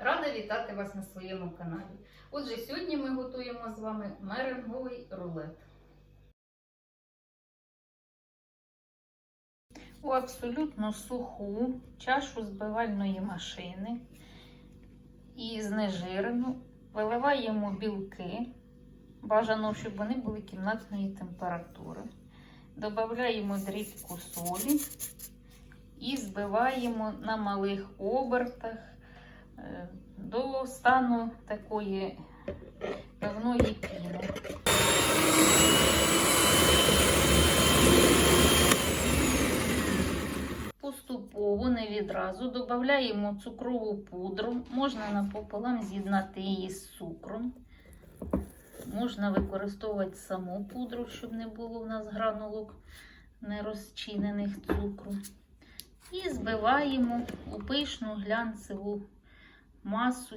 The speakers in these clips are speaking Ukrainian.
Рада вітати вас на своєму каналі. Отже, сьогодні ми готуємо з вами меренговий рулет. У абсолютно суху чашу збивальної машини і знежирену виливаємо білки. Бажано, щоб вони були кімнатної температури. Додаємо дрібку солі і збиваємо на малих обертах до стану такої певної піни. Поступово, не відразу, додаємо цукрову пудру. Можна напополам з'єднати її з цукром. Можна використовувати саму пудру, щоб не було в нас гранулок нерозчинених цукру. І збиваємо у пишну глянцеву масу.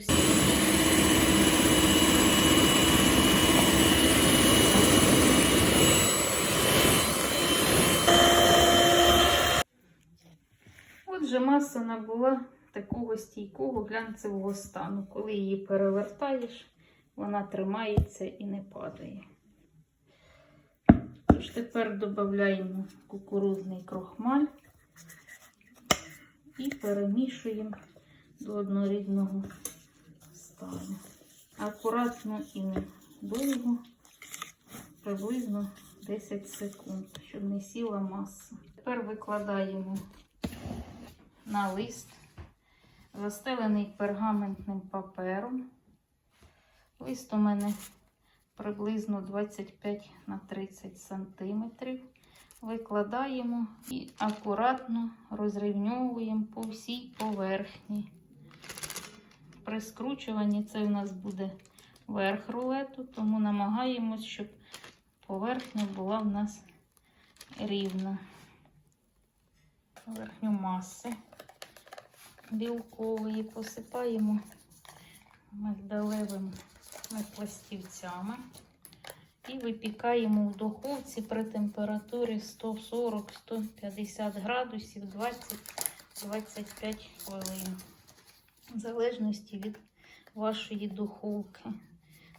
Отже, маса набула такого стійкого глянцевого стану. Коли її перевертаєш, вона тримається і не падає. Тож тепер додаємо кукурудзний крохмаль і перемішуємо до однорідного стану. Акуратно і недовго, приблизно 10 секунд, щоб не сіла маса. Тепер викладаємо на лист, застелений пергаментним папером. Лист у мене приблизно 25 на 30 сантиметрів. Викладаємо і акуратно розрівньовуємо по всій поверхні. При скручуванні це у нас буде верх рулету, тому намагаємось, щоб поверхня була в нас рівна. Поверхню маси білкової посипаємо мигдалевими пластівцями і випікаємо в духовці при температурі 140-150 градусів 20-25 хвилин. В залежності від вашої духовки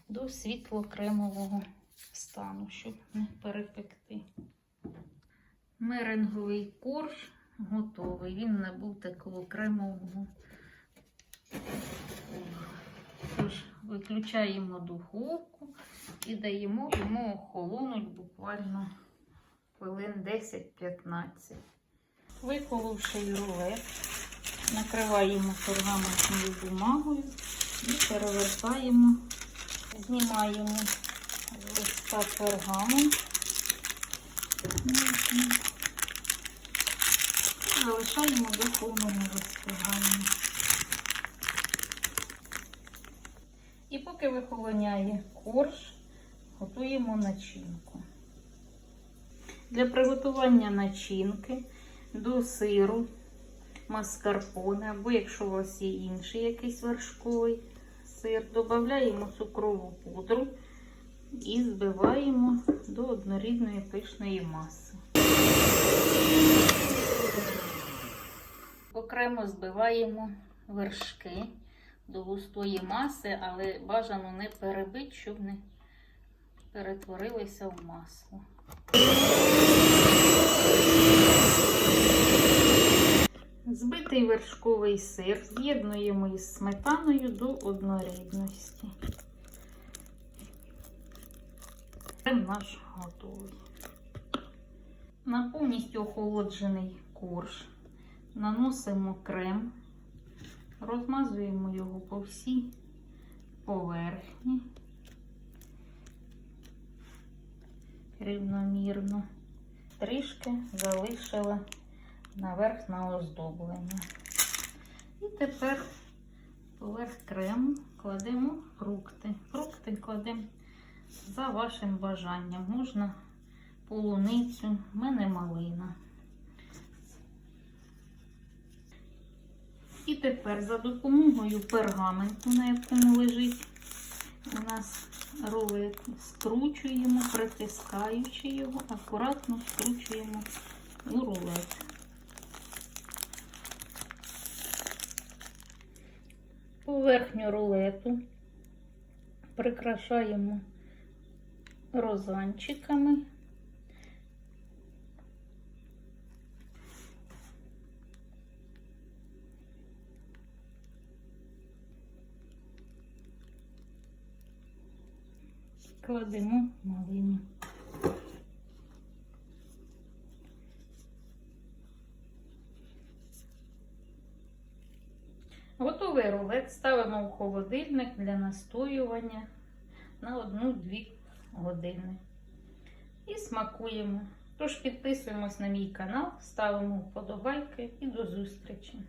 до світло-кремового стану, щоб не перепекти. Меренговий корж готовий. Він набув такого кремового. Тож, виключаємо духовку і даємо йому охолонуть буквально хвилин 10-15. Виколовши рулет, накриваємо пергаментною бумагою і перевертаємо, знімаємо з листа пергамент. Залишаємо до повного розтягання. І поки вихолоняє корж, готуємо начинку. Для приготування начинки до сиру, маскарпоне, або якщо у вас є інший якийсь вершковий сир, додаємо цукрову пудру і збиваємо до однорідної пишної маси. Окремо збиваємо вершки до густої маси, але бажано не перебити, щоб не перетворилися в масло. Збитий вершковий сир з'єднуємо із сметаною до однорідності. Крем наш готовий. На повністю охолоджений корж наносимо крем, розмазуємо його по всій поверхні рівномірно, трішки залишила наверх на оздоблення. І тепер поверх крему кладемо фрукти. Фрукти кладемо за вашим бажанням. Можна полуницю, в мене малина. І тепер за допомогою пергаменту, на якому лежить у нас рулет, скручуємо, притискаючи його, акуратно скручуємо у рулет. Поверхню рулету прикрашаємо розанчиками. Кладемо малину. Готовий рулет ставимо в холодильник для настоювання на 1-2 години. І смакуємо. Тож підписуємось на мій канал, ставимо вподобайки і до зустрічі!